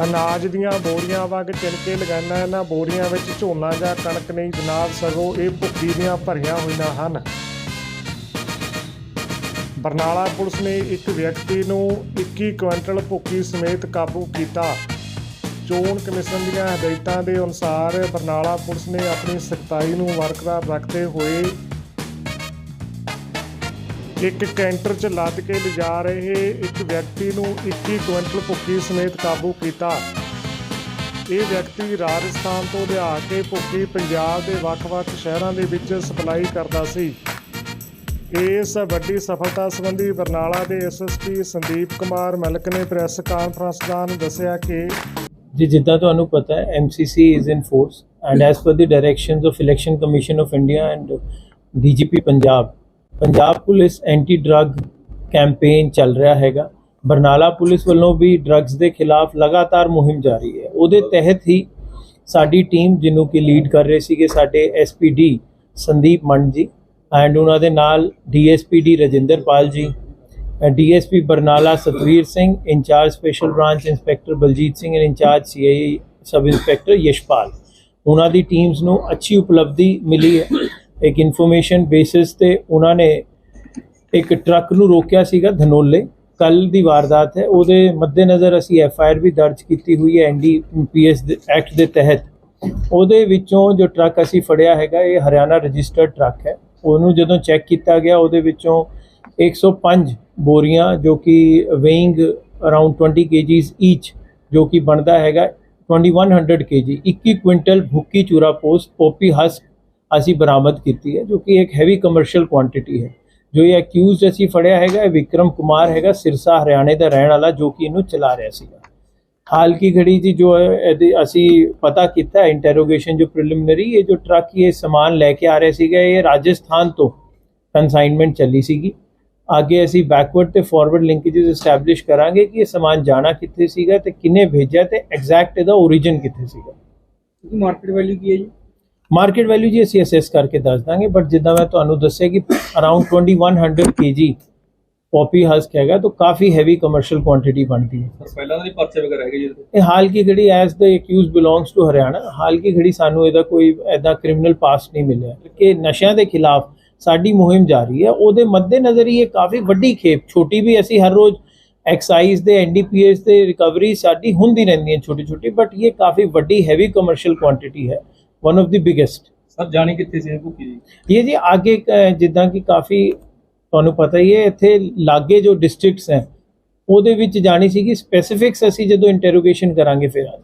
ਅਨਾਜ ਦੀਆਂ ਬੋਰੀਆਂ ਵਾਂਗ ਚਿਣਕੇ ਲਗਾਈਆਂ ਇਹਨਾਂ ਬੋਰੀਆਂ ਵਿੱਚ ਝੋਨਾ ਜਾਂ ਕਣਕ ਨਹੀਂ, ਜਨਾਬ, ਸਗੋਂ ਇਹ ਭੁੱਕੀ ਦੀਆਂ ਭਰੀਆਂ ਹੋਈਆਂ ਹਨ। ਬਰਨਾਲਾ ਪੁਲਿਸ ਨੇ ਇੱਕ ਵਿਅਕਤੀ ਨੂੰ 21 ਕੁਇੰਟਲ ਭੁੱਕੀ ਸਮੇਤ ਕਾਬੂ ਕੀਤਾ। ਚੋਣ ਕਮਿਸ਼ਨ ਦੀਆਂ ਹਦਾਇਤਾਂ ਦੇ ਅਨੁਸਾਰ ਬਰਨਾਲਾ ਪੁਲਿਸ ਨੇ ਆਪਣੀ ਸਖਤਾਈ ਨੂੰ ਬਰਕਰਾਰ ਰੱਖਦੇ ਹੋਏ ਇੱਕ ਕੈਂਟਰ 'ਚ ਲੱਦ ਕੇ ਲਿਜਾ ਰਹੇ ਇੱਕ ਵਿਅਕਤੀ ਨੂੰ 21 ਕੁਇੰਟਲ ਭੁੱਕੀ ਸਮੇਤ ਕਾਬੂ ਕੀਤਾ। ਇਹ ਵਿਅਕਤੀ ਰਾਜਸਥਾਨ ਤੋਂ ਲਿਆ ਕੇ ਭੁੱਕੀ ਪੰਜਾਬ ਦੇ ਵੱਖ-ਵੱਖ ਸ਼ਹਿਰਾਂ ਦੇ ਵਿੱਚ ਸਪਲਾਈ ਕਰਦਾ ਸੀ। ਇਸ ਵੱਡੀ ਸਫਲਤਾ ਸੰਬੰਧੀ ਬਰਨਾਲਾ ਦੇ ਐਸਐਸਪੀ ਸੰਦੀਪ ਕੁਮਾਰ ਮਲਕ ਨੇ ਪ੍ਰੈਸ ਕਾਨਫਰੰਸ ਦੌਰਾਨ ਦੱਸਿਆ ਕਿ ਜੀ, ਜਿੱਦਾਂ ਤੁਹਾਨੂੰ ਪਤਾ ਹੈ MCC is in force and as per the directions of Election Commission of India and DGP Punjab Punjab police anti drug campaign ਚੱਲ ਰਿਹਾ ਹੈਗਾ। ਬਰਨਾਲਾ ਪੁਲਿਸ ਵੱਲੋਂ ਵੀ ਡਰੱਗਸ ਦੇ ਖਿਲਾਫ ਲਗਾਤਾਰ ਮੁਹਿੰਮ ਜਾਰੀ ਹੈ। ਉਹਦੇ ਤਹਿਤ ਹੀ ਸਾਡੀ ਟੀਮ, ਜਿਹਨੂੰ ਕਿ ਲੀਡ ਕਰ ਰਹੇ ਸੀਗੇ ਸਾਡੇ SPD ਸੰਦੀਪ ਮੰਡ ਜੀ ਐਂਡ ਉਹਨਾਂ ਦੇ ਨਾਲ DSPD Rajinderpal ji DSP Barnala Satvir Singh, in-charge special branch inspector Baljit Singh and in-charge CI sub inspector Yashpal. ਉਹਨਾਂ ਦੀ ਟੀਮਸ ਨੂੰ ਅੱਛੀ ਉਪਲਬਧੀ ਮਿਲੀ ਹੈ। ਇੱਕ ਇਨਫੋਰਮੇਸ਼ਨ ਬੇਸਿਸ ਤੇ ਉਹਨਾਂ ਨੇ ਇੱਕ ਟਰੱਕ ਨੂੰ ਰੋਕਿਆ ਸੀਗਾ ਧਨੋਲੇ। ਕੱਲ ਦੀ ਵਾਰਦਾਤ ਹੈ। ਉਹਦੇ ਮੱਦੇਨਜ਼ਰ ਅਸੀਂ ਐਫ ਆਈ ਆਰ ਵੀ ਦਰਜ ਕੀਤੀ ਹੋਈ ਹੈ ਐਨਡੀਪੀਐਸ ਐਕਟ ਦੇ ਤਹਿਤ। ਉਹਦੇ ਵਿੱਚੋਂ ਜੋ ਟਰੱਕ ਅਸੀਂ ਫੜਿਆ ਹੈਗਾ, ਇਹ ਹਰਿਆਣਾ ਰਜਿਸਟਰਡ ਟਰੱਕ ਹੈ। ਉਹਨੂੰ ਜਦੋਂ ਚੈੱਕ ਕੀਤਾ ਗਿਆ, ਉਹਦੇ ਵਿੱਚੋਂ 105 ਬੋਰੀਆਂ ਜੋ ਕਿ ਵੇਇੰਗ ਅਰਾਊਂਡ 20 ਕੇਜੀਸ ਈਚ ਜੋ ਕਿ ਬਣਦਾ ਹੈਗਾ 2100 ਕੇਜੀ 21 ਕੁਇੰਟਲ ਭੁੱਕੀ ਚੂਰਾ ਪੋਸਟ ਪੋਪੀ ਹਸਕ ਅਸੀਂ ਬਰਾਮਦ ਕੀਤੀ ਹੈ, ਜੋ ਕਿ ਇੱਕ ਹੈਵੀ ਕਮਰਸ਼ੀਅਲ ਕੁਆਂਟੀਟੀ ਹੈ। ਜੋ ਇਹ ਅਕਿਊਜ਼ਡ ਅਸੀਂ ਫੜਿਆ ਹੈਗਾ ਵਿਕਰਮ ਕੁਮਾਰ ਹੈਗਾ, ਸਿਰਸਾ, ਹਰਿਆਣੇ ਦਾ ਰਹਿਣ ਵਾਲਾ, ਜੋ ਕਿ ਇਹਨੂੰ ਚਲਾ ਰਿਹਾ ਸੀਗਾ। ਹਾਲ ਕੀ ਘੜੀ ਜੀ ਜੋ ਇਹਦੀ ਅਸੀਂ ਪਤਾ ਕੀਤਾ ਇੰਟਰੋਗੇਸ਼ਨ ਜੋ ਪ੍ਰੀਲਿਮਿਨਰੀ ਇਹ ਜੋ ਟਰੱਕ ਇਹ ਸਮਾਨ ਲੈ ਕੇ ਆ ਰਿਹਾ ਸੀਗਾ, ਇਹ ਰਾਜਸਥਾਨ ਤੋਂ ਕਨਸਾਈਨਮੈਂਟ ਚੱਲੀ ਸੀਗੀ। ਅੱਗੇ ਅਸੀਂ ਬੈਕਵਰਡ ਤੇ ਫਾਰਵਰਡ ਲਿੰਕੇजेस ਐਸਟੈਬਲਿਸ਼ ਕਰਾਂਗੇ ਕਿ ਇਹ ਸਮਾਨ ਜਾਣਾ ਕਿੱਥੇ ਸੀਗਾ ਤੇ ਕਿੰਨੇ ਭੇਜਿਆ ਤੇ ਐਗਜ਼ੈਕਟ ਇਹਦਾ origin ਕਿੱਥੇ ਸੀਗਾ। ਮਾਰਕੀਟ ਵੈਲਿਊ ਕੀ ਹੈ ਜੀ? ਮਾਰਕੀਟ ਵੈਲਿਊ ਜੀ ਅਸੀਂ ਅਸੈਸ ਕਰਕੇ ਦੱਸ ਦਾਂਗੇ ਬਟ ਜਿੱਦਾਂ ਮੈਂ ਤੁਹਾਨੂੰ ਦੱਸਿਆ ਕਿ ਅਰਾਊਂਡ 2100 ਕੇਜੀ ਪੋਪੀ ਹਸਕ ਹੈਗਾ ਤਾਂ ਕਾਫੀ ਹੈਵੀ ਕਮਰਸ਼ੀਅਲ ਕੁਆਂਟੀਟੀ ਬਣਦੀ ਹੈ। ਸਰ ਪਹਿਲਾਂ ਤਾਂ ਨਹੀਂ ਪਰਚੇ ਵਗੈਰਾ ਹੈਗੇ ਜੀ ਇਹ ਹਾਲ ਕੀ ਘੜੀ as the accused belongs to Haryana ਹਾਲ ਕੀ ਘੜੀ ਸਾਨੂੰ ਇਹਦਾ ਕੋਈ ਐਦਾ ਕ੍ਰਿਮੀਨਲ ਪਾਸਟ ਨਹੀਂ ਮਿਲਿਆ। ਕਿ ਨਸ਼ਿਆਂ ਦੇ ਖਿਲਾਫ ਸਾਡੀ ਮੁਹਿੰਮ ਜਾਰੀ ਹੈ ਉਹਦੇ ਮੱਦੇਨਜ਼ਰ ਹੀ ਇਹ ਕਾਫੀ ਵੱਡੀ ਖੇਪ ਛੋਟੀ ਵੀ ਅਸੀਂ ਹਰ ਰੋਜ਼ ਐਕਸਾਈਜ਼ ਦੇ ਐਨਡੀਪੀਐਸ ਦੇ ਰਿਕਵਰੀ ਸਾਡੀ ਹੁੰਦੀ ਰਹਿੰਦੀ ਹੈ ਛੋਟੀ ਛੋਟੀ ਬਟ ਇਹ ਕਾਫੀ ਵੱਡੀ ਹੈਵੀ ਕਮਰਸ਼ੀਅਲ ਕੁਆਂਟੀਟੀ ਹੈ। One of the biggest sir ਜਾਣੀ ਕਿੱਥੇ ਸੀ ਭੁੱਕੀ ਜੀ? ਇਹ ਜੀ ਅੱਗੇ ਜਿੱਦਾਂ ਕਿ ਕਾਫੀ ਤੁਹਾਨੂੰ ਪਤਾ ਹੀ ਹੈ ਇੱਥੇ ਲਾਗੇ ਜੋ ਡਿਸਟ੍ਰਿਕਟਸ ਹੈ ਉਹਦੇ ਵਿੱਚ ਜਾਣੀ ਸੀ ਕਿ ਸਪੈਸੀਫਿਕਸ ਅਸੀਂ ਜਦੋਂ ਇੰਟਰੋਗੇਸ਼ਨ ਕਰਾਂਗੇ ਫਿਰ ਆ